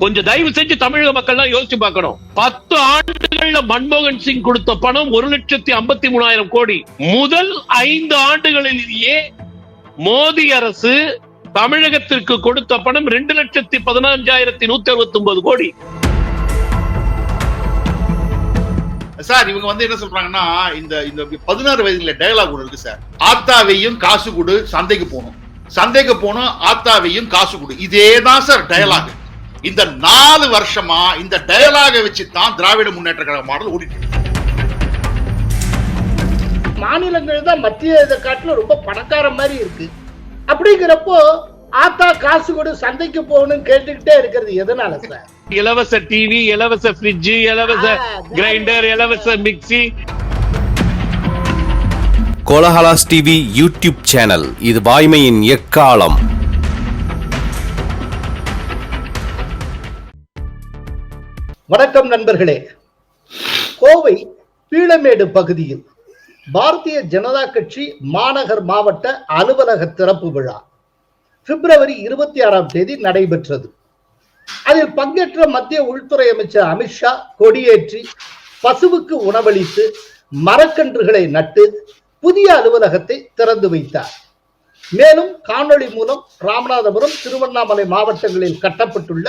கொஞ்சம் தயவு செஞ்சு தமிழக மக்கள்லாம் யோசிச்சு பார்க்கணும். பத்து ஆண்டுகள்ல மன்மோகன் சிங் கொடுத்த பணம் ஒரு லட்சத்தி ஐம்பத்தி மூணாயிரம் கோடி. முதல் ஐந்து ஆண்டுகளிலேயே மோடி அரசு தமிழகத்திற்கு கொடுத்த பணம் ரெண்டு லட்சத்தி பதினஞ்சாயிரத்தி நூத்தி அறுபத்தி ஒன்பது கோடி. சார் இவங்க வந்து என்ன சொல்றாங்கன்னா இந்த இந்த பதினாறு வயதுல டயலாக் ஒன்று இருக்கு சார். ஆத்தாவையும் காசு கொடு சந்தைக்கு போகணும். சந்தைக்கு போகணும் ஆத்தாவையும் காசு கொடு. இதே தான் சார் டயலாக் இந்த நாலு வருஷமா இந்த டயலாக வச்சு தான் திராவிட முன்னேற்ற கழக மாடல் ஓடிட்டு இருக்கு. மாநிலங்கள் தான் மத்திய இதை காட்டிலும் ரொம்ப பணக்கார மாதிரி இருக்கு. அப்படிங்கிறப்போ ஆத்தா காசு கொடு சந்தைக்கு போகணும்னு கேட்டுக்கிட்டே இருக்கிறது எதனால சார்? இலவச டிவி இலவச ஃப்ரிட்ஜ் இலவச கிரைண்டர் இலவச mixie Kolahalas TV YouTube channel இது வாய்மையின் எக்காலம். வணக்கம் நண்பர்களே. கோவை பீளமேடு பகுதியில் பாரதிய ஜனதா கட்சி மாநகர் மாவட்ட அலுவலக திறப்பு விழா பிப்ரவரி இருபத்தி ஆறாம் தேதி நடைபெற்றது. அதில் பங்கேற்ற மத்திய உள்துறை அமைச்சர் அமித்ஷா கொடியேற்றி பசுவுக்கு உணவளித்து மரக்கன்றுகளை நட்டு புதிய அலுவலகத்தை திறந்து வைத்தார். மேலும் காணொளி மூலம் ராமநாதபுரம் திருவண்ணாமலை மாவட்டங்களில் கட்டப்பட்டுள்ள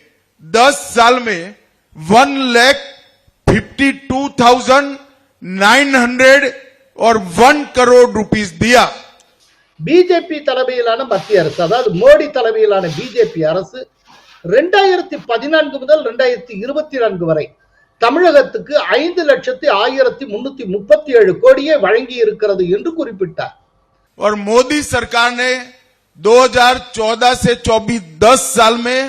10 साल में one lakh fifty two thousand nine hundred और वन करोड़ रुपीस दिया பிஜேபி தலைமையிலான மத்திய அரசு அதாவது மோடி தலைமையிலான பிஜேபி அரசு ரெண்டாயிரத்தி பதினான்கு முதல் ரெண்டாயிரத்தி இருபத்தி நான்கு வரை தமிழகத்துக்கு ஐந்து லட்சத்தி ஆயிரத்தி முன்னூத்தி முப்பத்தி ஏழு கோடியை வழங்கி இருக்கிறது என்று குறிப்பிட்டார் और मोदी सरकार ने 2014 से 24 10 साल में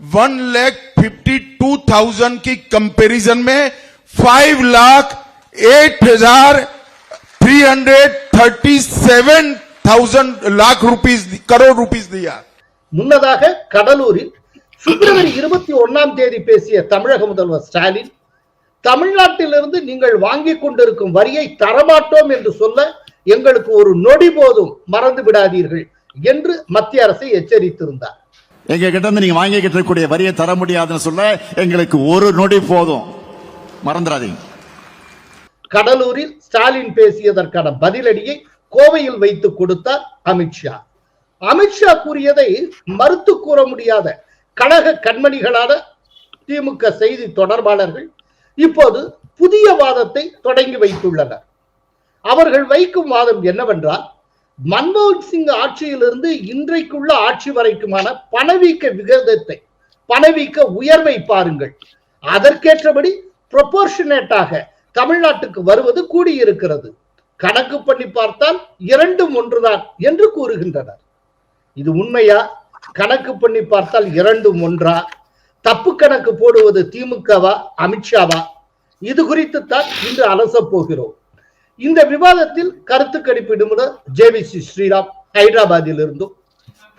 one lakh fifty two thousand की कंपैरिजन में फाइव लाख एट हजार three hundred thirty seven thousand lakh rupees crore rupees दिया முன்னதாக கடலூரில் பிப்ரவரி இருபத்தி ஒன்னாம் தேதி பேசிய தமிழக முதல்வர் ஸ்டாலின் தமிழ்நாட்டிலிருந்து நீங்கள் வாங்கிக் கொண்டிருக்கும் வரியை தரமாட்டோம் என்று சொல்ல எங்களுக்கு ஒரு நொடி போதும் மறந்து விடாதீர்கள் என்று மத்திய அரசை எச்சரித்திருந்தார் எங்க கிட்ட இருந்து நீங்க வாங்கிக்கிட்டு இருக்கக்கூடிய வரியை தர முடியாதுன்னு சொல்ல எங்களுக்கு ஒரு நொடி போதும். மறந்துடாதீங்க. கடலூரில் ஸ்டாலின் பேசியதற்கான பதிலடியை கோவையில் வைத்து கொடுத்தார் அமித்ஷா அமித்ஷா கூறியதை மறுத்து கூற முடியாத கழக கண்மணிகளான திமுக செய்தி தொடர்பாளர்கள் இப்போது புதிய வாதத்தை தொடங்கி வைத்துள்ளனர். அவர்கள் வைக்கும் வாதம் என்னவென்றால் மன்மோகன் சிங் ஆட்சியிலிருந்து இன்றைக்குள்ள ஆட்சி வரைக்குமான பணவீக்க விகிதத்தை பணவீக்க உயர்வை பாருங்கள். அதற்கேற்றபடி ப்ரொபோர்ஷனேட்டாக தமிழ்நாட்டுக்கு வருவது கூடியிருக்கிறது. கணக்கு பண்ணி பார்த்தால் இரண்டும் ஒன்றுதான் என்று கூறுகின்றனர். இது உண்மையா? கணக்கு பண்ணி பார்த்தால் இரண்டும் ஒன்றா? தப்பு கணக்கு போடுவது திமுகவா அமித்ஷாவா? இது குறித்து தான் இன்று அலசப் போகிறோம். இந்த விவாதத்தில் கருத்து கணிப்பு நிபுணர் ஜேவிசி ஸ்ரீராம் ஹைதராபாத்தில் இருந்தும்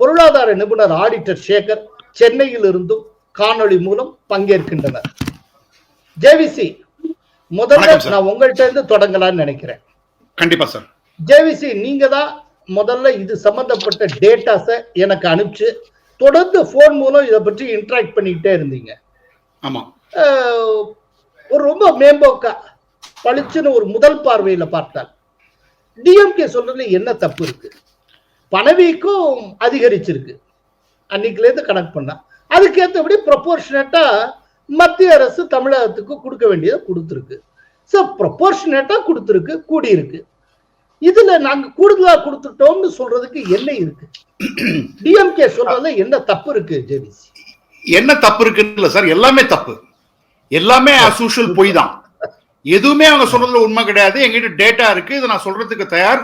பொருளாதார நிபுணர் ஆடிட்டர் சேகர் சென்னையில் இருந்தும் காணொளி மூலம் பங்கேற்கின்றனர். ஜேவிசி முதல்ல. நான் உங்கள்கிட்ட இருந்து தொடங்கலாம்னு நினைக்கிறேன். கண்டிப்பா சார் ஜேவிசி நீங்க தான் முதல்ல இது சம்பந்தப்பட்ட டேட்டாஸை எனக்கு அனுப்பிச்சு தொடர்ந்து ஃபோன் மூலம் இதை பற்றி இன்டராக்ட் பண்ணிக்கிட்டே இருந்தீங்க. ஆமா. ஒரு ரொம்ப மேம்போக்கா பளிச்சுன்னு ஒரு முதல் பார்வையில பார்த்தால். டிஎம்கே சொல்றதுல என்ன தப்பு இருக்கு? பணவீக்கம் அதிகரிச்சிருக்கு. அன்னைக்குலேருந்து கணக்கு பண்ணா. அதுக்கேற்றபடி ப்ரொபோர்ஷனேட்டா மத்திய அரசு தமிழகத்துக்கு கொடுக்க வேண்டியதை கொடுத்துருக்கு. ஸோ ப்ரொபோர்ஷனேட்டா கொடுத்துருக்கு கூடியிருக்கு. இதுல நாங்க கூடுதலா கொடுத்துட்டோம்னு சொல்றதுக்கு என்ன இருக்கு? டிஎம்கே சொல்றதுல என்ன தப்பு இருக்கு ஜெபிசி என்ன தப்பு இருக்குன்னு சார் எல்லாமே தப்பு. எல்லாமே அசூஷுவல் பொய் தான். எதுவுமே அவங்க சொல்றதுல உண்மை கிடையாது. எங்கிட்ட டேட்டா இருக்கு. இதை நான் சொல்றதுக்கு தயார்.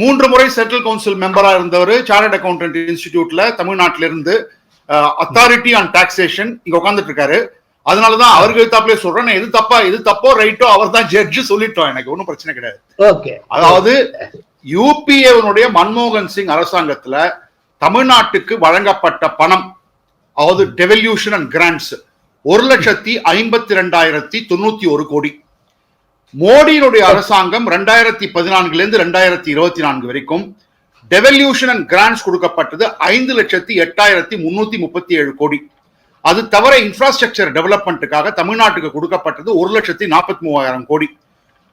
மூன்று முறை சென்ட்ரல் கவுன்சில் மெம்பரா இருந்தவர் சார்ட்டர்ட் அக்கௌண்டன்ட் இன்ஸ்டிடியூட்ல தமிழ்நாட்டில இருந்து அத்தாரிட்டி ஆன் டாக்ஸேஷன் இங்க உட்கார்ந்துட்டு இருக்காரு. அதனாலதான் அவருக்கு எதிர்த்தாப்புலயே சொல்றேன். எது தப்பா எது தப்போ ரைட்டோ அவர் தான் ஜட்ஜு சொல்லிட்டோம். எனக்கு ஒன்றும் பிரச்சனை கிடையாது. ஓகே அதாவது யூபிஏனுடைய மன்மோகன் சிங் அரசாங்கத்துல தமிழ்நாட்டுக்கு வழங்கப்பட்ட பணம் அதாவது டெவல்யூஷன் அண்ட் கிராண்ட்ஸ் ஒரு லட்சத்தி ஐம்பத்தி ரெண்டாயிரத்தி தொண்ணூத்தி ஒரு கோடி. மோடியினுடைய அரசாங்கம் ரெண்டாயிரத்தி பதினான்குல இருந்து ரெண்டாயிரத்தி இருபத்தி நான்கு வரைக்கும் டெவல்யூஷன் அண்ட் கிராண்ட்ஸ் கொடுக்கப்பட்டது ஐந்து லட்சத்தி எட்டாயிரத்தி முன்னூத்தி முப்பத்தி ஏழு கோடி. அது தவிர இன்ஃப்ராஸ்ட்ரக்சர் டெவலப்மெண்ட்டுக்காக தமிழ்நாட்டுக்கு கொடுக்கப்பட்டது ஒரு லட்சத்தி நாற்பத்தி மூவாயிரம் கோடி.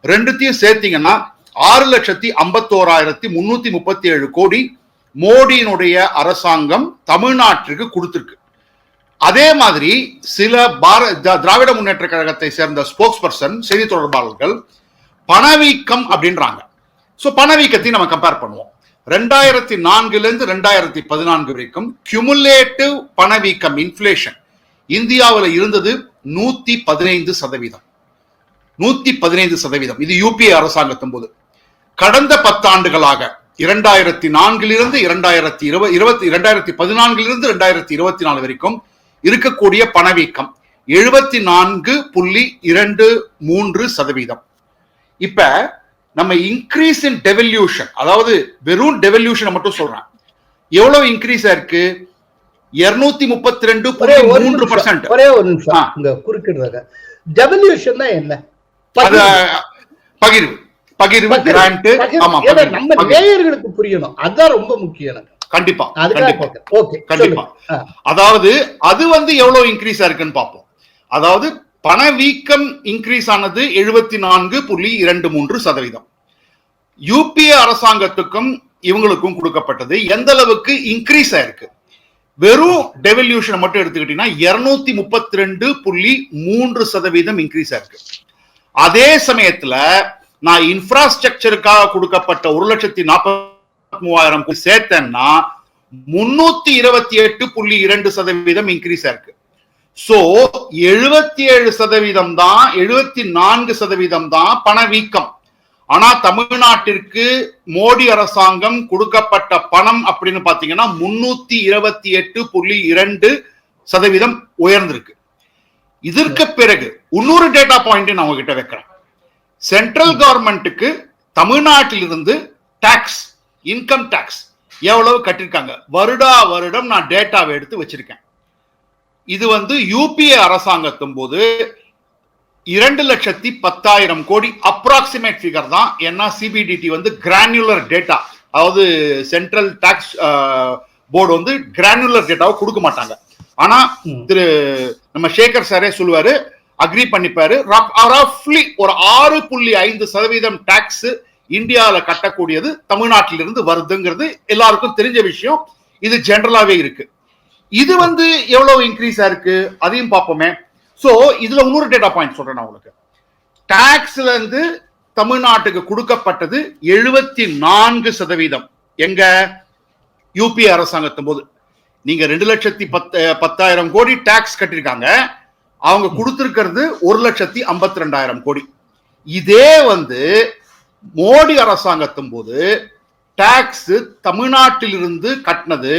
ரெண்டுத்தையும் சேர்த்தீங்கன்னா ஆறு லட்சத்தி ஐம்பத்தோராயிரத்தி முன்னூத்தி முப்பத்தி ஏழு கோடி மோடியினுடைய அரசாங்கம் தமிழ்நாட்டிற்கு கொடுத்திருக்கு. அதே மாதிரி சில பார திராவிட முன்னேற்ற கழகத்தை சேர்ந்த ஸ்போக்ஸ் பர்சன் செய்தி தொடர்பாளர்கள் பணவீக்கம் அப்படின்றாங்க. ஸோ பணவீக்கத்தை நம்ம கம்பேர் பண்ணுவோம். ரெண்டாயிரத்தி நான்குலேருந்து ரெண்டாயிரத்தி பதினான்கு வரைக்கும் கியூமுலேட்டிவ் பணவீக்கம் இன்ஃப்ளேஷன் இந்தியாவில் இருந்தது நூத்தி பதினைந்து சதவீதம். நூத்தி பதினைந்து சதவீதம். இது யூபிஏ அரசாங்கத்தின் போது. கடந்த பத்தாண்டுகளாக இரண்டாயிரத்தி நான்கிலிருந்து இரண்டாயிரத்தி இருபது இருபத்தி இரண்டாயிரத்தி பதினான்கிலிருந்து ரெண்டாயிரத்தி இருபத்தி நாலு வரைக்கும் இருக்கக்கூடிய பணவீக்கம் எழுபத்தி நான்கு புள்ளி இரண்டு மூன்று சதவீதம். இப்ப நம்ம இன்க்ரீஸ் இன் டெவல்யூஷன் அதாவது வெறும் டெவல்யூஷனை மட்டும் சொல்றேன். எவ்வளவு இன்க்ரீஸ் ஆயிருக்கு இருநூத்தி முப்பத்தி ரெண்டு ஒரே மூன்று பர்சன்ட் ஒரே ஒரு நிமிஷம். குறுக்கிடுறாங்க டெவல்யூஷன் என்ன? அது பகிர்வு. பகிர்வு. கிராண்ட். ஆமா. நம்ம. நேயர்களுக்கு புரியணும். அதான் ரொம்ப முக்கியம் எனக்கு கண்டிப்பா கண்டிப்பா. அதாவது அது வந்து எவ்வளவு இன்க்ரீஸ் ஆயிருக்குன்னு பார்ப்போம். அதாவது பணவீக்கம் இன்க்ரீஸ் ஆனது எழுபத்தி நான்கு புள்ளி இரண்டு மூன்று சதவீதம். யூபிஏ அரசாங்கத்துக்கும் இவங்களுக்கும் கொடுக்கப்பட்டது எந்த அளவுக்கு இன்க்ரீஸ் ஆயிருக்கு வெறும் டெவல்யூஷன் மட்டும் எடுத்துக்கிட்டீங்கன்னா இருநூத்தி முப்பத்தி ரெண்டு புள்ளி மூன்று சதவீதம் இன்க்ரீஸ் ஆயிருக்கு அதே சமயத்துல நான் இன்ஃப்ராஸ்ட்ரக்சருக்காக கொடுக்கப்பட்ட ஒரு லட்சத்தி நாற்பத்தி மூவாயிரம் கோடி சேர்த்தேன்னா முன்னூத்தி இருபத்தி எட்டு புள்ளி இரண்டு சதவீதம் இன்க்ரீஸ் ஆயிருக்கு சோ எழுபத்தி ஏழு சதவீதம் தான் எழுபத்தி நான்கு சதவீதம் தான் பணவீக்கம் ஆனா தமிழ்நாட்டிற்கு மோடி அரசாங்கம் கொடுக்கப்பட்ட பணம் அப்படின்னு பாத்தீங்கன்னா முன்னூத்தி இருபத்தி எட்டு புள்ளி இரண்டு சதவீதம் உயர்ந்திருக்கு. இதற்கு பிறகு இன்னொரு டேட்டா பாயிண்ட் நான் உங்ககிட்ட வைக்கிறேன். சென்ட்ரல் கவர்மெண்ட்டுக்கு தமிழ்நாட்டிலிருந்து டாக்ஸ் இன்கம் டேக்ஸ் எவ்வளவு கட்டிருக்காங்க? வருடா வருடம் நான் டேட்டாவை எடுத்து வச்சிருக்கேன். இது வந்து யூபிஏ அரசாங்கத்தும் போது இரண்டு லட்சத்தி பத்தாயிரம் கோடி அப்ராக்சிமேட் ஃபிகர் தான். ஏன்னா சிபிடிடி வந்து கிரானுலர் டேட்டா அதாவது சென்ட்ரல் டாக்ஸ் போர்டு வந்து கிரானுலர் டேட்டாவை கொடுக்க மாட்டாங்க. ஆனா திரு நம்ம சேகர் சாரே சொல்லுவாரு அக்ரி பண்ணிப்பாரு ரஃப்லி ஒரு ஆறு புள்ளி ஐந்து சதவீதம் டாக்ஸ் இந்தியாவில கட்டக்கூடியது தமிழ்நாட்டிலிருந்து வருதுங்கிறது எல்லாருக்கும் தெரிஞ்ச விஷயம். இது ஜென்ரலாகவே இருக்கு. இது வந்து எவ்வளவு இன்க்ரீஸ் இருக்கு? அதையும் பார்ப்போமே. ஸோ இதுல இன்னொரு டேட்டா பாயிண்ட் சொல்றேன் நான் உங்களுக்கு. டாக்ஸ்ல இருந்து தமிழ்நாட்டுக்கு கொடுக்கப்பட்டது எழுபத்தி நான்கு சதவீதம். எங்க? யூபி அரசாங்கத்தின் போது. நீங்க ரெண்டு லட்சத்தி பத்து பத்தாயிரம் கோடி டாக்ஸ் கட்டிருக்காங்க அவங்க கொடுத்திருக்கிறது ஒரு லட்சத்தி ஐம்பத்தி ரெண்டாயிரம் கோடி. இதே வந்து மோடி அரசாங்கத்தின் போது டாக்ஸ் தமிழ்நாட்டிலிருந்து கட்டினது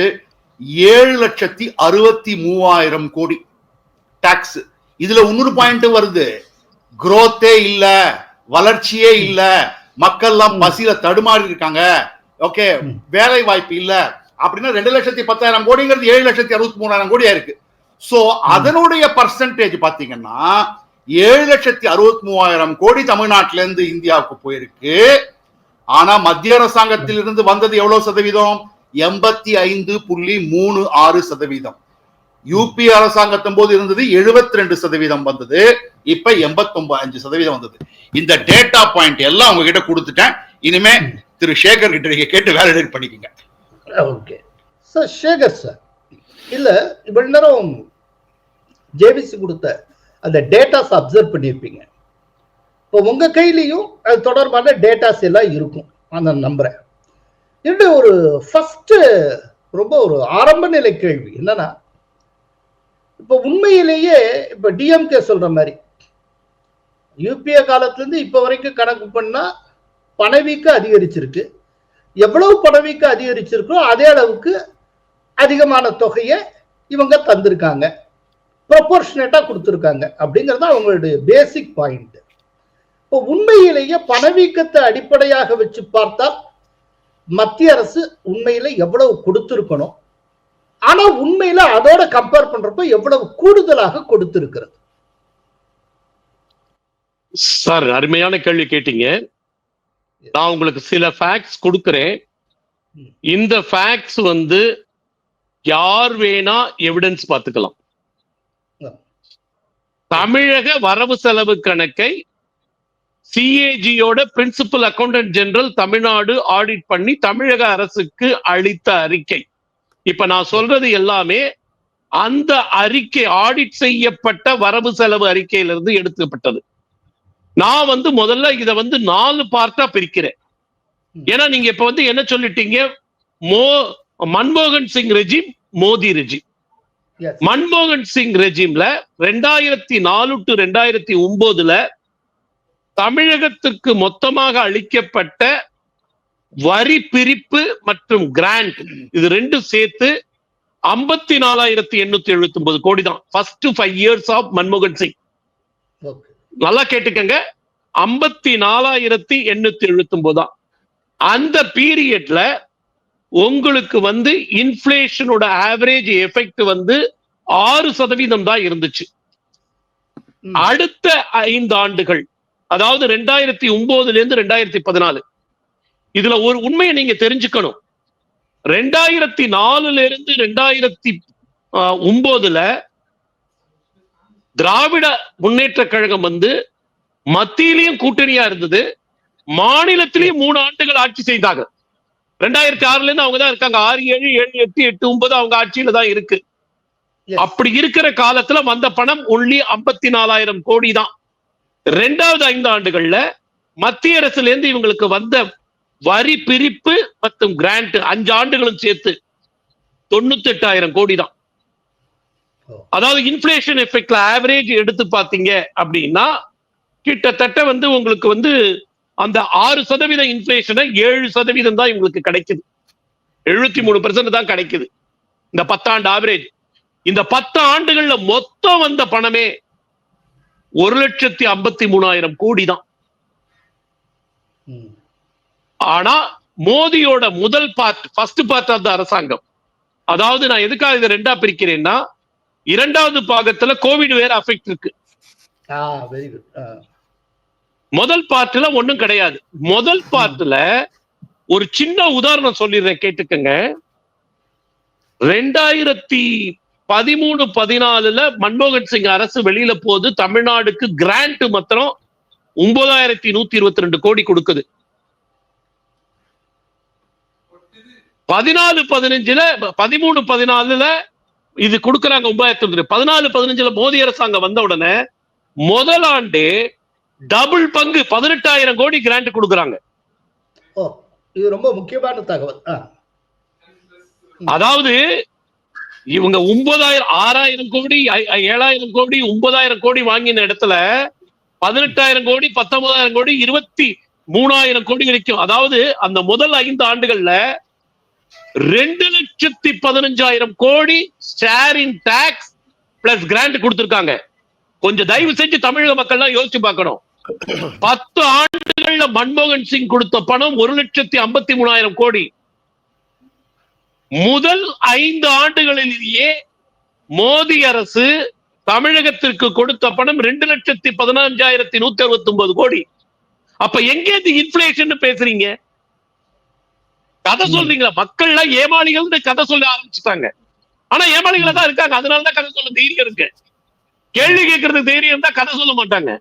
ஏழு லட்சத்தி அறுபத்தி மூவாயிரம் கோடி டாக்ஸ் இதுல இன்னொரு பாயிண்ட் வருது. growth-ஏ இல்ல வளர்ச்சியே இல்ல மக்கள்லாம் பசியில தடுமாறி இருக்காங்க. ஓகே வேலை வாய்ப்பு இல்ல. அப்படின்னா ரெண்டு லட்சத்தி பத்தாயிரம் கோடிங்கிறது ஏழு லட்சத்தி அறுபத்தி மூணாயிரம் கோடியா இருக்கு. சோ அதனுடைய பர்சன்டேஜ் பாத்தீங்கன்னா ஏழு லட்சத்தி அறுபத்தி மூவாயிரம் கோடி தமிழ்நாட்டில இருந்து இந்தியாவுக்கு போயிருக்கு. ஆனா மத்திய அரசாங்கத்தில் இருந்து வந்தது எவ்வளவு சதவீதம்? எண்பத்தி ஐந்து புள்ளி மூணு ஆறு சதவீதம். யூபி அரசாங்கத்தின் போது இருந்தது 72% ரெண்டு சதவீதம் வந்தது. இப்ப எண்பத்தி அஞ்சு சதவீதம் வந்தது. இந்த டேட்டா பாயிண்ட் எல்லாம் உங்ககிட்ட கொடுத்துட்டேன். இனிமே திரு சேகர் கிட்ட நீங்க கேட்டு வேலிடேட் பண்ணிக்கங்க. ஓகே. சார் சேகர் சார் இல்ல இவ்வளவு நேரம் ஜேபிசி கொடுத்த அந்த டேட்டாஸ் அப்சர்வ் பண்ணியிருப்பீங்க இப்போ உங்கள் கையிலையும் அது தொடர்பான டேட்டாஸ் எல்லாம் இருக்கும். அந்த நம்புறேன். இது ஒரு ஃபஸ்ட்டு ரொம்ப ஒரு ஆரம்ப நிலை கேள்வி. என்னன்னா இப்போ உண்மையிலேயே இப்போ டிஎம்கே சொல்ற மாதிரி யூபிஏ காலத்துலேருந்து இப்போ வரைக்கும் கணக்கு பண்ணால் பணவீக்கம் அதிகரிச்சிருக்கு. எவ்வளவு பணவீக்கம் அதிகரிச்சிருக்கோ அதே அளவுக்கு அதிகமான தொகையை இவங்க தந்திருக்காங்க. ப்ரொபோர்ஷனேட்டா கொடுத்துருக்காங்க அப்படிங்கிறது அவங்களுடைய பேசிக் பாயிண்ட் இப்போ உண்மையிலேயே பணவீக்கத்தை அடிப்படையாக வச்சு பார்த்தால் மத்திய அரசு உண்மையில எவ்வளவு கொடுத்திருக்கணும்? ஆனா உண்மையில அதோட கம்பேர் பண்றப்ப எவ்வளவு கூடுதலாக கொடுத்திருக்கிறது? சார் அருமையான கேள்வி கேட்டீங்க. நான் உங்களுக்கு சில ஃபேக்ட்ஸ் கொடுக்கிறேன். இந்த ஃபேக்ட்ஸ் வந்து யார் வேணா எவிடன்ஸ் பார்த்துக்கலாம். தமிழக வரவு செலவு கணக்கை சிஏஜியோட principal accountant general Tamil Nadu audit பண்ணி தமிழக அரசுக்கு அளித்த அறிக்கை. இப்ப நான் சொல்றது எல்லாமே அந்த அறிக்கை ஆடிட் செய்யப்பட்ட வரவு செலவு அறிக்கையிலிருந்து எடுக்கப்பட்டது. நான் வந்து முதல்ல இதை வந்து நாலு பார்ட்டா பிரிக்கிறேன். ஏன்னா நீங்க இப்ப வந்து என்ன சொல்லிட்டீங்க? மோ மன்மோகன் சிங் ரெஜிம் மோதி ரெஜிம் மன்மோகன் சிங் ரெஜிம்ல ரெண்டாயிரத்தி நாலு டு ரெண்டாயிரத்தி ஒன்பதுல தமிழகத்திற்கு மொத்தமாக அளிக்கப்பட்ட வரி பிரிப்பு மற்றும் கிராண்ட் இது ரெண்டும் சேர்த்து ஐம்பத்தி நாலாயிரத்தி எண்ணூத்தி எழுபத்தி ஒன்பது கோடி தான் ஃபர்ஸ்ட் ஃபைவ் இயர்ஸ் ஆஃப் மன்மோகன் சிங். நல்லா கேட்டுக்கங்க. ஐம்பத்தி நாலாயிரத்தி எண்ணூத்தி எழுபத்தி ஒன்பது தான் அந்த பீரியட்ல உங்களுக்கு வந்து இன்ஃபிளேஷனோட ஆவரேஜ் எஃபெக்ட் வந்து ஆறு சதவீதம் தான் இருந்துச்சு. அடுத்த ஐந்து ஆண்டுகள் அதாவது ரெண்டாயிரத்தி ஒன்பதுல இருந்து ரெண்டாயிரத்தி பதினாலு. இதுல ஒரு உண்மையை நீங்க தெரிஞ்சுக்கணும். ரெண்டாயிரத்தி நாலுல இருந்து ரெண்டாயிரத்தி ஒன்பதுல திராவிட முன்னேற்ற கழகம் வந்து மத்தியிலையும் கூட்டணியா இருந்தது. மாநிலத்திலையும் மூணு ஆண்டுகள் ஆட்சி செய்தாங்க. ரெண்டாயிரத்தி ஆறுல இருந்து அவங்க தான் இருக்காங்க ஆறு ஏழு ஏழு எட்டு எட்டு ஒன்பது அவங்க ஆட்சியில தான் இருக்கு. அப்படி இருக்கிற காலத்துல வந்த பணம் ஒன்லி ஐம்பத்தி நாலாயிரம் கோடி தான் ரெண்டாவது ஐந்து ஆண்டுகள்ல மத்திய அரசுல இருந்து இவங்களுக்கு வந்த வரி பிரிப்பு மற்றும் கிராண்ட் அஞ்சு ஆண்டுகளும் சேர்த்து தொண்ணூத்தி எட்டாயிரம் கோடி தான். அதாவது இன்ஃபிளேஷன் எஃபெக்ட்ல ஆவரேஜ் எடுத்து பாத்தீங்க அப்படின்னா கிட்டத்தட்ட வந்து உங்களுக்கு வந்து அந்த ஆறு சதவீத இன்ஃபிளேஷனை ஏழு சதவீதம் தான் இவங்களுக்கு கிடைக்குது. எழுபத்தி மூணு பெர்சன்ட் தான் கிடைக்குது. இந்த பத்தாண்டு ஆவரேஜ் இந்த பத்து ஆண்டுகள்ல மொத்தம் வந்த பணமே ஒரு லட்சத்தி ஐம்பத்தி மூணாயிரம் கோடி தான். ஆனா மோதியோட முதல் பார்ட் ஃபர்ஸ்ட் பார்ட் அந்த அரசாங்கம். அதாவது நான் எதுக்காக இதை ரெண்டா பிரிக்கிறேன்னா இரண்டாவது பாகத்துல கோவிட் வேற அஃபெக்ட் இருக்கு. முதல் பார்ட்ல ஒண்ணும் கிடையாது. முதல் பார்ட்ல ஒரு சின்ன உதாரணம் சொல்லிடுறேன் கேட்டுக்கங்க. ரெண்டாயிரத்தி பதிமூணு பதினாலுல மன்மோகன் சிங் அரசு வெளியில போது தமிழ்நாடுக்கு கிராண்ட் மாத்திரம் ஒன்பதாயிரத்தி நூத்தி இருபத்தி ரெண்டு கோடி கொடுக்குது. பதினாலு பதினஞ்சுல பதிமூணு பதினாலுல இது கொடுக்குறாங்க ஒன்பதாயிரத்தி பதினாலு பதினஞ்சுல மோடி அரசாங்கம் வந்த உடனே முதலாண்டு டபுள் பங்கு பதினெட்டாயிரம் கோடி கிராண்ட் கொடுக்கறாங்க. இது ரொம்ப முக்கியமான தகவல். அதாவது இவங்க ஒன்பதாயிரம் ஆறாயிரம் கோடி ஏழாயிரம் கோடி ஒன்பதாயிரம் கோடி வாங்கின இடத்துல பதினெட்டாயிரம் கோடி பத்தொன்பதாயிரம் கோடி இருபத்தி மூணாயிரம் கோடி வரைக்கும் அதாவது அந்த முதல் ஐந்து ஆண்டுகள்ல ரெண்டு லட்சத்தி பதினஞ்சாயிரம் கோடி share in tax plus grant கொடுத்திருக்காங்க. கொஞ்சம் தயவு செஞ்சு தமிழக மக்கள்லாம் யோசிச்சு பார்க்கணும். பத்து ஆண்டுகள்ல மன்மோகன் சிங் கொடுத்த பணம் ஒரு லட்சத்தி ஐம்பத்தி மூணாயிரம் கோடி. முதல் ஐந்து ஆண்டுகளிலேயே மோடி அரசு தமிழகத்திற்கு கொடுத்த பணம் ரெண்டு லட்சத்தி பதினஞ்சாயிரத்தி நூத்தி அறுபத்தி ஒன்பது கோடி. அப்ப எங்க இந்த இன்ஃபிளேஷன் பேசுறீங்க? கதை சொல்றீங்களா? மக்கள்லாம் ஏமாளிகள்னு கதை சொல்ல ஆரம்பிச்சுட்டாங்க. ஆனா ஏமாளிகளா தான் இருக்காங்க. அதனாலதான் கதை சொல்ல தைரியம் இருக்கு. கேள்வி கேட்கறது தைரியம் தான் கதை சொல்ல மாட்டாங்க.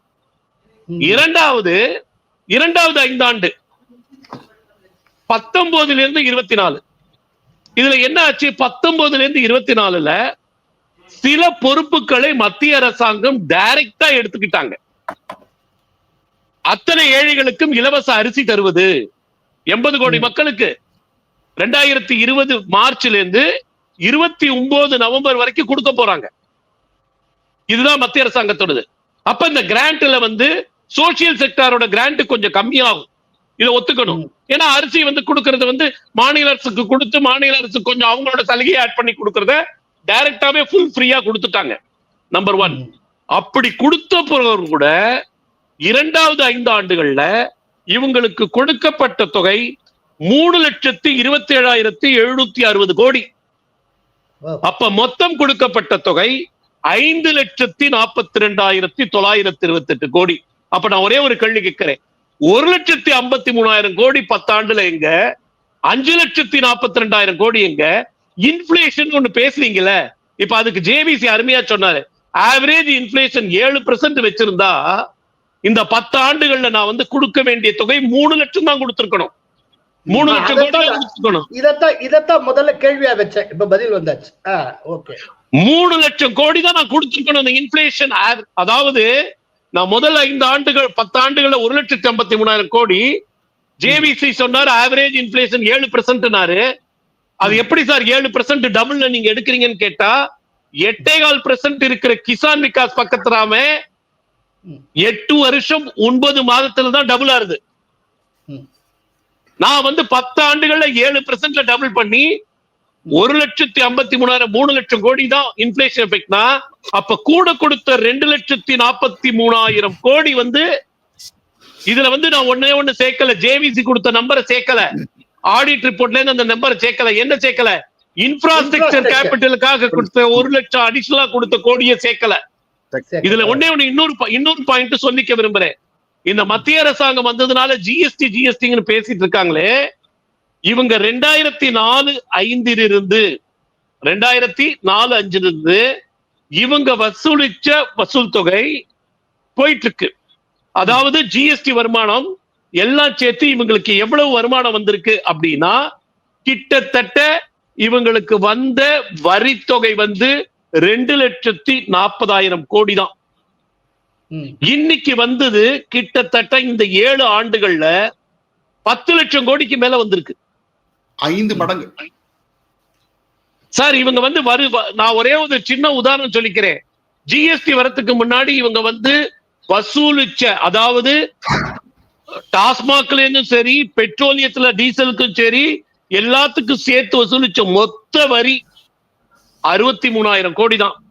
இரண்டாவது இரண்டாவது ஐந்தாண்டு. பத்தொன்பதுல இருந்து இருபத்தி நாலு இதுல என்ன ஆச்சு? பத்தொன்பதுல இருந்து இருபத்தி நாலுல சில பொறுப்புகளை மத்திய அரசாங்கம் டைரக்டா எடுத்துக்கிட்டாங்க. அத்தனை ஏழைகளுக்கும் இலவச அரிசி தருவது எண்பது கோடி மக்களுக்கு. ரெண்டாயிரத்தி இருபது மார்ச்ல இருந்து இருபத்தி ஒன்பது நவம்பர் வரைக்கும் கொடுக்க போறாங்க. இதுதான் மத்திய அரசாங்கத்தோடது. அப்ப இந்த கிராண்ட்ல வந்து சோசியல் செக்டாரோட கிராண்ட் கொஞ்சம் கம்மியாகும். இதை ஒத்துக்கணும். ஏன்னா அரிசி வந்து கொடுக்கறது வந்து மாநில அரசுக்கு கொடுத்து மாநில அரசு கொஞ்சம் அவங்களோட சலுகையை ஆட் பண்ணி கொடுக்கறத டைரக்டாவே ஃபுல் ஃப்ரீயா கொடுத்துட்டாங்க. நம்பர் ஒன் அப்படி கொடுத்த பிறகு கூட இரண்டாவது ஐந்து ஆண்டுகள்ல இவங்களுக்கு கொடுக்கப்பட்ட தொகை மூணு லட்சத்தி இருபத்தி ஏழாயிரத்தி எழுநூத்தி அறுபது கோடி. அப்ப மொத்தம் கொடுக்கப்பட்ட தொகை ஐந்து லட்சத்தி நாற்பத்தி ரெண்டாயிரத்தி தொள்ளாயிரத்தி இருபத்தி எட்டு கோடி. அப்ப நான் ஒரே ஒரு கேள்வி கேட்கிறேன். ஒரு லட்சத்தி ஐம்பத்தி மூணாயிரம் கோடி பத்தாண்டுல எங்க? அஞ்சு லட்சத்தி நாற்பத்தி ரெண்டாயிரம் கோடி எங்க? இன்ஃபிளேஷன் ஒண்ணு பேசுறீங்கல்ல? இப்ப அதுக்கு ஜேபிசி அருமையா சொன்னாரு. ஆவரேஜ் இன்ஃபிளேஷன் ஏழு பெர்சென்ட் வச்சிருந்தா இந்த பத்து ஆண்டுகள்ல நான் வந்து கொடுக்க வேண்டிய தொகை மூணு லட்சம் தான் கொடுத்திருக்கணும். மூணு லட்சம் கோடி கொடுத்திருக்கணும். இதத்தான் இதத்தான் முதல்ல கேள்வியா வச்சேன். இப்ப பதில் வந்தாச்சு. ஓகே மூணு லட்சம் கோடி தான் நான் கொடுத்திருக்கணும் அந்த இன்ஃபிளேஷன் அதாவது நான் முதல் ஐந்து ஆண்டுகள் பத்து ஆண்டுகள்ல ஒரு லட்சத்தி ஐம்பத்தி மூணாயிரம் கோடி ஜேவிசி சொன்னார் ஆவரேஜ் இன்ஃபிளேஷன் ஏழு பெர்சென்ட்னாரு அது எப்படி சார் ஏழு பெர்சென்ட் டபுள்ல நீங்க எடுக்கிறீங்கன்னு கேட்டா எட்டே கால் பெர்சென்ட் இருக்கிற கிசான் விகாஸ் பக்கத்துலாம எட்டு வருஷம் ஒன்பது மாதத்துல தான் டபுள் ஆறுது ம். நான் வந்து பத்து ஆண்டுகள்ல ஏழு பெர்சென்ட்ல டபுள் பண்ணி ஒரு லட்சத்தி ஐம்பத்தி மூணாயிரம் மூணு லட்சம் கோடி தான் இன்ஃபிளேஷன் எஃபெக்ட்னா அப்ப கூட கொடுத்த ரெண்டு லட்சத்தி நாற்பத்தி மூணாயிரம் கோடி வந்து இதுல வந்து நான் ஒண்ணே ஒண்ணு சேர்க்கல. ஜேவிசி கொடுத்த நம்பரை சேர்க்கல. ஆடிட் ரிப்போர்ட்ல இருந்து அந்த நம்பரை சேர்க்கல. என்ன சேர்க்கல? இன்ஃப்ராஸ்ட்ரக்சர். கேபிட்டலுக்காக கொடுத்த ஒரு லட்சம் அடிஷனலா கொடுத்த கோடியை சேர்க்கல. இதுல ஒண்ணே ஒண்ணு இன்னொரு இன்னொரு பாயிண்ட் சொல்லிக்க விரும்புறேன். இந்த மத்திய அரசாங்கம் வந்ததுனால ஜிஎஸ்டி ஜிஎஸ்டின்னு பேசிட்டு இருக்காங்களே இவங்க ரெண்டாயிரத்தி நாலு ஐந்திலிருந்து ரெண்டாயிரத்தி நாலு அஞ்சிலிருந்து இவங்க வசூலிச்ச வசூல் தொகை போயிட்டு இருக்கு அதாவது ஜிஎஸ்டி வருமானம் எல்லாம் சேர்த்து இவங்களுக்கு எவ்வளவு வருமானம் வந்திருக்கு அப்படின்னா கிட்டத்தட்ட இவங்களுக்கு வந்த வரித்தொகை வந்து ரெண்டு லட்சத்தி நாற்பதாயிரம் கோடி தான். இன்னைக்கு வந்தது கிட்டத்தட்ட இந்த ஏழு ஆண்டுகள்ல பத்து லட்சம் கோடிக்கு மேல வந்திருக்கு. ஐந்து மடங்கு. சார் இவங்க வந்து வரு வ- நான் ஒரே ஒரு சின்ன உதாரணம் சொல்லிக்கிறேன். ஜிஎஸ்டி வரத்துக்கு முன்னாடி இவங்க வந்து வசூலிச்ச அதாவது டாஸ்மாக்லேயும் சரி பெட்ரோலியத்துல டீசலுக்கும் சரி எல்லாத்துக்கும் சேர்த்து வசூலிச்ச மொத்த வரி அறுபத்தி மூணாயிரம் கோடி தான்.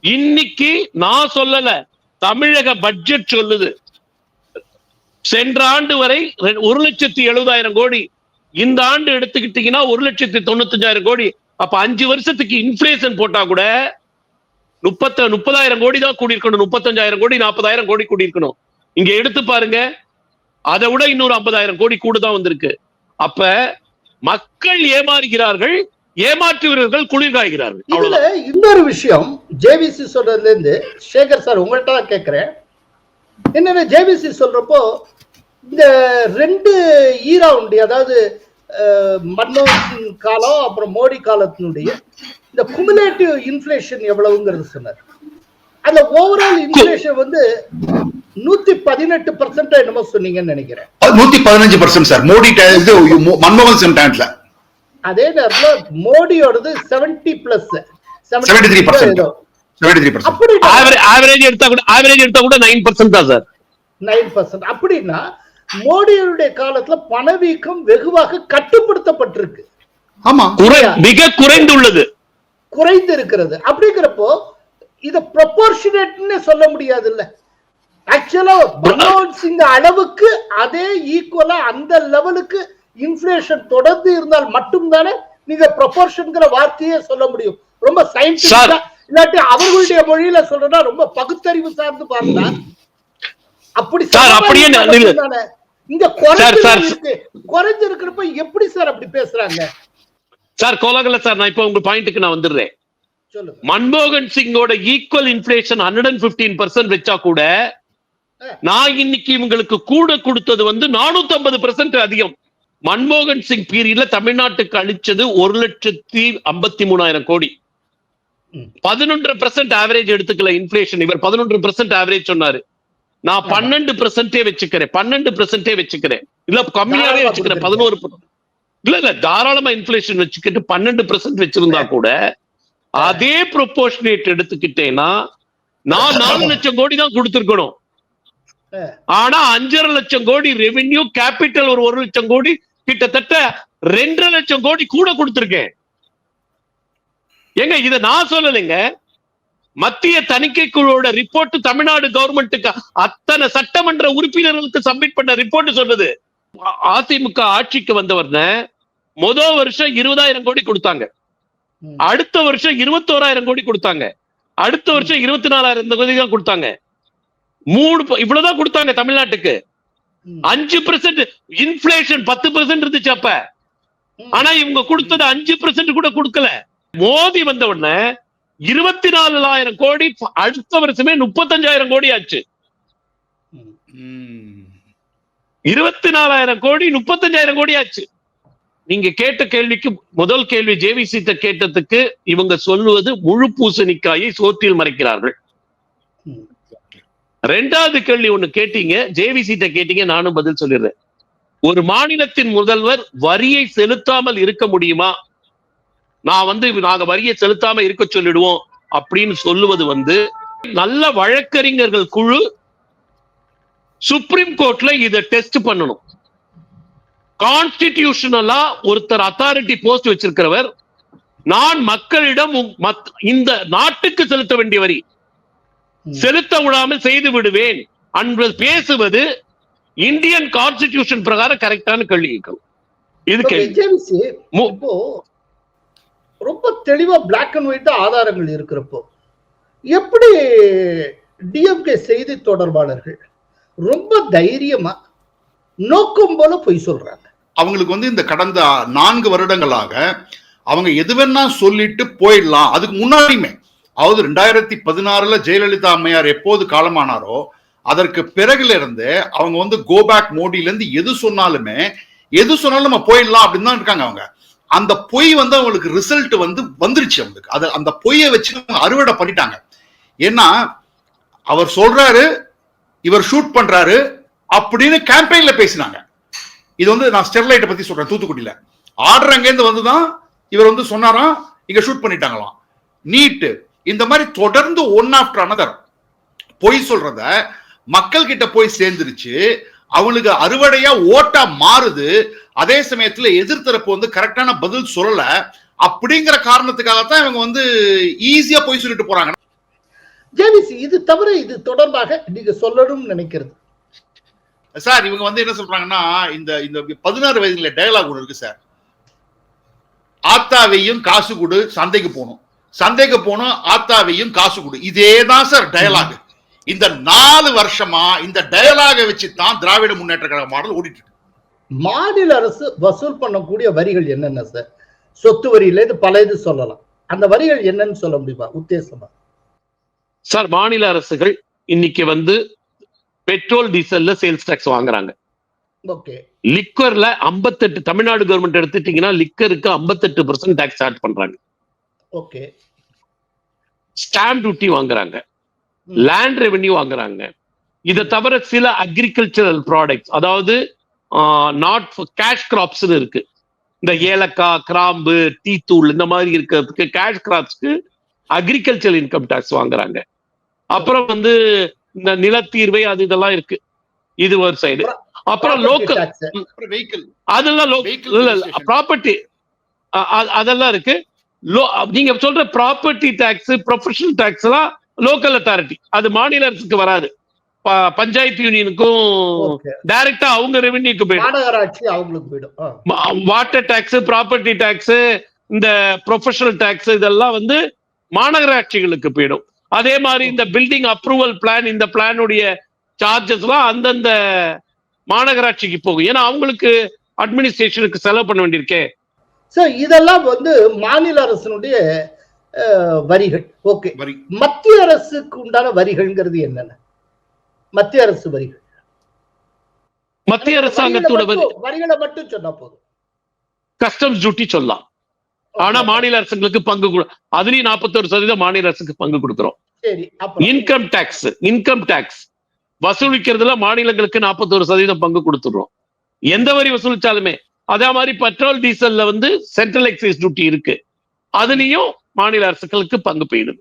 இன்னைக்கு நான் சொல்லல தமிழக பட்ஜெட் சொல்லுது. சென்ற ஆண்டு வரை ஒரு லட்சத்தி எழுபதாயிரம் கோடி. இந்த ஆண்டு எடுத்துக்கிட்டீங்கன்னா ஒரு லட்சத்தி தொண்ணூத்தஞ்சாயிரம் கோடி. அப்ப அஞ்சு வருஷத்துக்கு இன்ஃபிளேஷன் போட்டா கூட முப்பத்த முப்பதாயிரம் கோடி தான் கூடியிருக்கணும். முப்பத்தஞ்சாயிரம் கோடி நாற்பதாயிரம் கோடி கூடியிருக்கணும். இங்க எடுத்து பாருங்க. அதை விட இன்னொரு ஐம்பதாயிரம் கோடி கூட தான் வந்திருக்கு. அப்ப மக்கள் ஏமாறுகிறார்கள். ஏமாற்றுகிறவர்கள் குளிர் காய்கிறார்கள். இதுல. இன்னொரு விஷயம் ஜேவிசி சொல்றதுல இருந்து சேகர் சார் உங்கள்கிட்ட தான் கேட்கிறேன் என்னன்னா ஜேவிசி சொல்றப்போ இந்த ரெண்டு ஈரா உண்டு அதாவது மன்மோகன் காலம் அப்புறம் மோடி காலத்தினுடைய இந்த குமுலேட்டிவ் இன்ஃபிளேஷன் எவ்வளவுங்கிறது சொன்னார். அந்த ஓவரால் இன்ஃபிளேஷன் வந்து நூத்தி பதினெட்டு பர்சன்ட் என்னமோ சொன்னீங்கன்னு நினைக்கிறேன். நூத்தி பதினஞ்சு பர்சன்ட் சார். மோடி மன்மோகன் சிங் டைம்ல அதே நேரத்துல மோடியோடது seventy plus seventy three percent seventy three percent அப்படி ஆவரேஜ் ஆவரேஜ் எடுத்தா கூட ஆவரேஜ் எடுத்தா கூட நைன் பர்சன்ட் தான் சார். நைன் பர்சன்ட் அப்படின்னா மோடியுடைய காலத்துல பணவீக்கம் வெகுவாக கட்டுப்படுத்தப்பட்டிருக்கு. ஆமா. மிக குறைந்துள்ளது. குறைந்து இருக்கிறது அப்படிங்கிறப்போ இத ப்ரொபோர்ஷனேட்னு சொல்ல முடியாது இல்ல ஆக்சுவலா மன்மோகன் சிங் அளவுக்கு அதே ஈக்குவலா அந்த லெவலுக்கு இன்ஃபிளேஷன் தொடர்ந்து இருந்தால் மட்டும்தானே நீங்க ப்ரொபோர்ஷன்ங்கிற வார்த்தையே சொல்ல முடியும். ரொம்ப சயின்டிபிக்கா இல்லாட்டி அவர்களுடைய மொழியில சொல்றதா ரொம்ப பகுத்தறிவு சார்ந்து பார்த்தா அப்படி அப்படியே? இங்க குறைஞ்சு சார். இருக்கு. குறைஞ்சு இருக்கிறப்ப எப்படி சார் அப்படி பேசுறாங்க? சார் கோலாகல சார் நான் இப்போ உங்க பாயிண்ட்டுக்கு நான் வந்துடுறேன். மன்மோகன் சிங்கோட equal inflation hundred and fifteen percent வச்சா கூட நான் இன்னைக்கு இவங்களுக்கு கூட கொடுத்தது வந்து நானூத்தி ஐம்பது பெர்சன்ட் அதிகம். மன்மோகன் சிங் பீரியட்ல தமிழ்நாட்டுக்கு அளிச்சது ஒரு லட்சத்தி ஐம்பத்தி மூணாயிரம் கோடி. பதினொன்று பெர்சன்ட் ஆவரேஜ் எடுத்துக்கல இன்ஃபிளேஷன் இவர் பதினொன்று பெர்சன்ட் ஆவரேஜ் சொன்னாரு. நான் பன்னெண்டு பெர்சன்டே வச்சுக்கிறேன். பன்னெண்டு பெர்சன்டே வச்சுக்கிறேன். இல்ல கம்மியாவே வச்சுக்கிறேன். பதினோரு இல்ல இல்ல தாராளமா இன்ஃபிளேஷன் வச்சுக்கிட்டு பன்னெண்டு பெர்சன்ட் வச்சிருந்தா கூட அதே ப்ரொபோர்ஷனேட் எடுத்துக்கிட்டேன்னா நான் நாலு லட்சம் கோடி தான் கொடுத்திருக்கணும். ஆனா அஞ்சரை லட்சம் கோடி ரெவென்யூ கேபிட்டல் ஒரு ஒரு லட்சம் கோடி கிட்டத்தட்ட ரெண்டரை லட்சம் கோடி கூட கொடுத்திருக்கேன். ஏங்க இத நான் சொல்லலைங்க. மத்திய தணிக்கை குழுவோட ரிப்போர்ட் தமிழ்நாடு கவர்மெண்ட்டுக்கு அத்தனை சட்டமன்ற உறுப்பினர்களுக்கு சப்மிட் பண்ண ரிப்போர்ட் சொல்லுது அ- அதிமுக ஆட்சிக்கு வந்தவர்ன முதல் வருஷம் இருபதாயிரம் கோடி கொடுத்தாங்க. அடுத்த வருஷம் இருபத்தோராயிரம் கோடி கொடுத்தாங்க. அடுத்த வருஷம் இருபத்தி நாலாயிரம் கோடி தான் கொடுத்தாங்க. மூணு இவ்வளவுதான் கொடுத்தாங்க தமிழ்நாட்டுக்கு. அஞ்சு பெர்சென்ட் இன்ஃபிளேஷன் பத்து பெர்சென்ட் இருந்துச்சு அப்ப. ஆனா இவங்க கொடுத்தது அஞ்சு பெர்சென்ட் கூட கொடுக்கல. மோதி வந்த உடனே இருபத்தி நாலாயிரம் கோடி அடுத்த வருஷமே முப்பத்தஞ்சாயிரம் கோடி ஆச்சு. இருபத்தி நாலாயிரம் கோடி முப்பத்தஞ்சாயிரம் கோடி ஆச்சு. நீங்க கேட்ட கேள்விக்கு முதல் கேள்வி ஜேவி சீத்த கேட்டதுக்கு இவங்க சொல்லுவது முழு பூசணிக்காயை சோற்றில் மறைக்கிறார்கள். ரெண்டாவது கேள்வி ஒண்ணு கேட்டீங்க ஜேவி சீட்ட கேட்டீங்க நானும் பதில் சொல்லிடுறேன். ஒரு மாநிலத்தின் முதல்வர் வரியை செலுத்தாமல் இருக்க முடியுமா? நான் வந்து நாங்க வரியை செலுத்தாம இருக்க சொல்லிடுவோம் அப்படின்னு சொல்லுவது வந்து நல்ல வழக்கறிஞர்கள் குழு சுப்ரீம் கோர்ட்ல இதை டெஸ்ட் பண்ணணும். கான்ஸ்டிடியூஷனலா ஒருத்தர் அத்தாரிட்டி போஸ்ட் வச்சிருக்கிறவர். நான் மக்களிடம் இந்த நாட்டுக்கு செலுத்த வேண்டிய வரி. செலுத்த விடாமல் செய்து விடுவேன் என்பது பேசுவது இந்தியன் கான்ஸ்டிடியூஷன் பிரகாரம் கரெக்டான கேள்வி கேட்கணும் இது Okay, கேள்வி ஜேம்ஸ், மு- இப்போ ரொம்ப தெளிவா பிளாக் அண்ட் ஒயிட் ஆதாரங்கள் இருக்கிறப்போ எப்படி டிஎம்கே செய்தி தொடர்பாளர்கள் ரொம்ப தைரியமா நோக்கம் போல பொய் சொல்றாங்க? அவங்களுக்கு வந்து இந்த கடந்த நான்கு வருடங்களாக அவங்க எது வேணா சொல்லிட்டு போயிடலாம். அதுக்கு முன்னாடியுமே அதாவது ரெண்டாயிரத்தி பதினாறுல ஜெயலலிதா அம்மையார் எப்போது காலமானாரோ அதற்கு பிறகுல இருந்து அவங்க வந்து கோபேக் மோடில இருந்து எது சொன்னாலுமே எது சொன்னாலும் நம்ம போயிடலாம் அப்படின்னு தான் இருக்காங்க அவங்க. அந்த பொய் வந்து அவங்களுக்கு ரிசல்ட் வந்து வந்துருச்சு அவங்களுக்கு. அது அந்த பொய்யை வச்சு அவங்க அறுவடை பண்ணிட்டாங்க. ஏன்னா அவர் சொல்றாரு இவர் ஷூட் பண்றாரு அப்படின்னு கேம்பெயின்ல பேசினாங்க. இது வந்து நான் ஸ்டெர்லைட்டை பத்தி சொல்றேன் தூத்துக்குடியில. ஆர்டர் அங்கேருந்து வந்துதான் இவர் வந்து சொன்னாராம் இங்க ஷூட் பண்ணிட்டாங்களாம். நீட்டு. இந்த மாதிரி தொடர்ந்து ஒன் ஆஃப்டர் அனதர் பொய் சொல்றத மக்கள் கிட்ட போய் சேர்ந்துருச்சு. அவங்களுக்கு அறுவடையா ஓட்டா மாறுது. அதே சமயத்துல எதிர்த்தரப்பு வந்து கரெக்டான பதில் சொல்லல. அப்படிங்கிற காரணத்துக்காகத்தான் இவங்க வந்து ஈஸியா போய் சொல்லிட்டு போறாங்க. ஜேவிசி இது தவிர இது தொடர்பாக நீங்க சொல்லணும்னு நினைக்கிறது. சார் இவங்க வந்து என்ன சொல்றாங்கன்னா இந்த இந்த பதினாறு வயதுல டயலாக் ஒன்று இருக்கு சார் ஆத்தாவையும் காசு கொடு சந்தைக்கு போகணும். சந்தைக்கு போகணும் ஆத்தாவையும் காசு கொடு. இதே தான் சார் டயலாக் இந்த நாலு வருஷமா இந்த டயலாக வச்சு தான் திராவிட முன்னேற்ற கழக மாடல் ஓடிட்டு மாநில அரசு வசூல் பண்ணக்கூடிய வரிகள் என்னென்ன சார்? சொத்து வரியில இருந்து பல இது சொல்லலாம். அந்த வரிகள் என்னன்னு சொல்ல முடியுமா? உத்தேசமா? சார் மாநில அரசுகள் இன்னைக்கு வந்து பெட்ரோல் டீசல்ல சேல்ஸ் டாக்ஸ் வாங்குறாங்க. ஓகே. லிக்கர்ல 58 தமிழ்நாடு கவர்மெண்ட் எடுத்துட்டீங்கன்னா லிக்கருக்கு 58% பர்சன்ட் டாக்ஸ் ஸ்டார்ட் பண்றாங்க. ஓகே. ஸ்டாம்ப் டியூட்டி வாங்குறாங்க. லேண்ட் ரெவென்யூ வாங்குறாங்க. இதை தவிர சில அக்ரிகல்ச்சரல் ப்ராடக்ட்ஸ் அதாவது நாட் கேஷ் கிராப்ஸ் இருக்கு. இந்த ஏலக்காய் கிராம்பு டீ தூள் இந்த மாதிரி இருக்கிறதுக்கு கேஷ் கிராப்ஸ்க்கு அக்ரிகல்ச்சர் இன்கம் டாக்ஸ் வாங்குறாங்க. அப்புறம் வந்து இந்த நிலத்தீர்வை அது இதெல்லாம் இருக்கு. இது ஒரு சைடு அப்புறம் லோக்கல் அதெல்லாம். ப்ராப்பர்ட்டி அதெல்லாம் இருக்கு. லோ நீங்க சொல்ற ப்ராப்பர்ட்டி டாக்ஸ் ப்ரொஃபஷனல் டாக்ஸ் எல்லாம் லோக்கல் அத்தாரிட்டி அது மாநில அரசுக்கு வராது. பஞ்சாயத்து யூனியனுக்கும் ஓகே டைரக்டா அவங்க ரெவென்யூக்கு போயிடும். மாநகராட்சி அவங்களுக்கு போயிடும். வாட்டர் டாக்ஸ் ப்ராப்பர்ட்டி டாக்ஸ் இந்த ப்ரொஃபஷனல் டாக்ஸ் இதெல்லாம் வந்து மாநகராட்சிகளுக்கு போயிடும். அதே மாதிரி இந்த பில்டிங் அப்ரூவல் பிளான் இந்த பிளானுடைய சார்ஜஸ் எல்லாம் அந்தந்த மாநகராட்சிக்கு போகும். ஏன்னா அவங்களுக்கு அட்மினிஸ்ட்ரேஷனுக்கு செலவு பண்ண வேண்டியிருக்கே. சோ இதெல்லாம் வந்து மாநில அரசினுடைய வரிகள். ஓகே வரி. மத்திய அரசுக்கு உண்டான வரிகள்ங்கிறது என்னென்ன? மத்திய அரசு வரிகள். மத்திய அரசாங்கத்தோட வரிகளை மட்டும்- சொன்னா போதும். கஸ்டம்ஸ் டியூட்டி சொல்லலாம். ஆனா மாநில அரசுங்களுக்கு பங்கு அதுலயும் நாற்பத்தொரு சதவீதம் மாநில அரசுக்கு பங்கு கொடுக்கிறோம். இன்கம் டாக்ஸ் இன்கம் டாக்ஸ் வசூலிக்கிறதுல மாநிலங்களுக்கு நாற்பத்தொரு சதவீதம் பங்கு கொடுத்துடுறோம். எந்த வரி வசூலிச்சாலுமே அதே மாதிரி பெட்ரோல் டீசல்ல வந்து சென்ட்ரல் எக்ஸைஸ் டியூட்டி இருக்கு. அதுலயும் மாநில அரசுகளுக்கு பங்கு போயிடுது.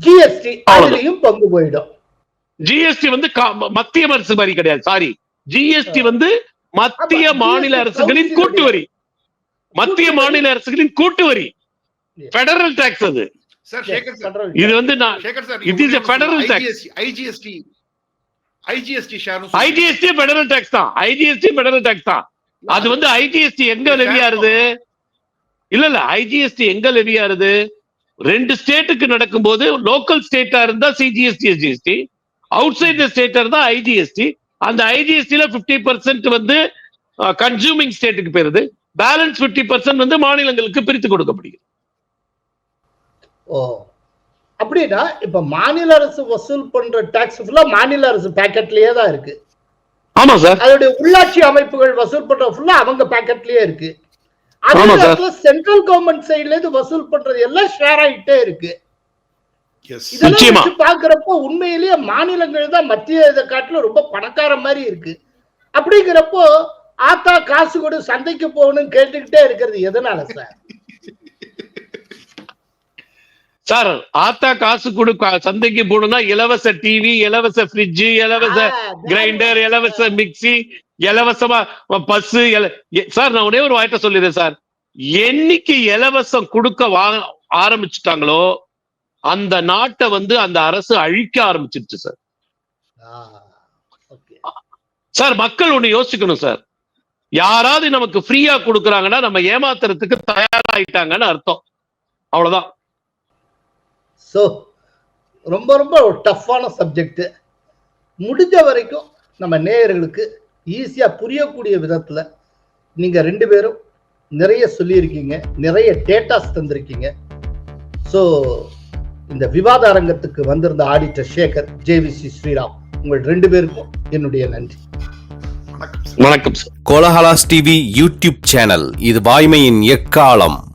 ஜிஎஸ்டி. அதுலயும் பங்கு போயிடும். ஜிஎஸ்டி வந்து கா- மத்திய அரசு வரி கிடையாது சாரி ஜிஎஸ்டி வந்து மத்திய மாநில அரசுகளின் கூட்டு வரி மத்திய. மாநில அரசுகளின் கூட்டு வரி பெடரல் டாக்ஸ் அது இது வந்து நான் is a federal tax. IGST IGST share IGST federal tax தான் ஐஜிஎஸ்டி பெடரல் டாக்ஸ் தான் அது வந்து ஐஜிஎஸ்டி எங்க லெவி ஆறுது இல்ல இல்ல ஐஜிஎஸ்டி எங்க லெவி ஆறுது ரெண்டு ஸ்டேட்டுக்கு நடக்கும்போது லோக்கல் ஸ்டேட்டா இருந்தா CGST SGST outside the ஸ்டேட்டா இருந்தா ஐஜிஎஸ்டி அந்த ஐஜிஎஸ்டில 50% பர்சன்ட் வந்து கன்சூமிங் ஸ்டேட்டுக்கு போயிருது. பேலன்ஸ் 50% பர்சன்ட் வந்து மாநிலங்களுக்கு பிரித்து கொடுக்கப்படுகிறது. ஓ. அப்படின்னா இப்ப மாநில அரசு வசூல் பண்ற டாக்ஸ் ஃபுல்லா மாநில அரசு பேக்கெட்லயே தான் இருக்கு. ஆமா சார் அதோடைய உள்ளாட்சி அமைப்புகள் வசூல் பண்ற ஃபுல்லா அவங்க பேக்கெட்லயே இருக்கு. அதே சென்ட்ரல் கவர்மெண்ட் சைடுல இருந்து வசூல் பண்றது எல்லாம் ஷேர் ஆயிட்டே இருக்கு. நிச்சயமா. பாக்குறப்போ உண்மையிலேயே மாநிலங்கள் தான் மத்திய இதை காட்டிலும் ரொம்ப பணக்கார மாதிரி இருக்கு. அப்படிங்கிறப்போ ஆத்தா காசு கொடு சந்தைக்கு போகணும்னு கேட்டுக்கிட்டே இருக்கிறது எதனால சார் சார் ஆத்தா காசு கொடு கா- சந்தைக்கு போகணும்னா இலவச டிவி இலவச ஃப்ரிட்ஜ் இலவச கிரைண்டர் இலவச மிக்ஸி இலவசமா பஸ் சார் நான் ஒரே ஒரு வாய்ட்ட சொல்லிடுறேன் சார். என்னைக்கு இலவசம் கொடுக்க வா ஆரம்பிச்சுட்டாங்களோ அந்த நாட்டை வந்து அந்த அரசு அழிக்க ஆரம்பிச்சிருச்சு சார். சார் மக்கள் ஒண்ணு யோசிக்கணும் சார் யாராவது நமக்கு ஃப்ரீயா கொடுக்குறாங்கன்னா நம்ம ஏமாத்துறதுக்கு தயாராயிட்டாங்கன்னு அர்த்தம். அவ்வளவுதான். ஸோ ரொம்ப ரொம்ப டஃப்பான சப்ஜெக்ட் முடிஞ்ச வரைக்கும் நம்ம நேயர்களுக்கு ஈஸியாக புரியக்கூடிய விதத்தில் நீங்கள் ரெண்டு பேரும் நிறைய சொல்லியிருக்கீங்க நிறைய டேட்டாஸ் தந்திருக்கீங்க. ஸோ இந்த விவாத அரங்கத்துக்கு வந்திருந்த ஆடிட்டர் சேகர் ஜேவிசி ஸ்ரீராம். உங்கள் ரெண்டு பேருக்கும் என்னுடைய நன்றி. வணக்கம் sir. Kolahalas TV YouTube channel. இது வாய்மையின் எக்காலம்.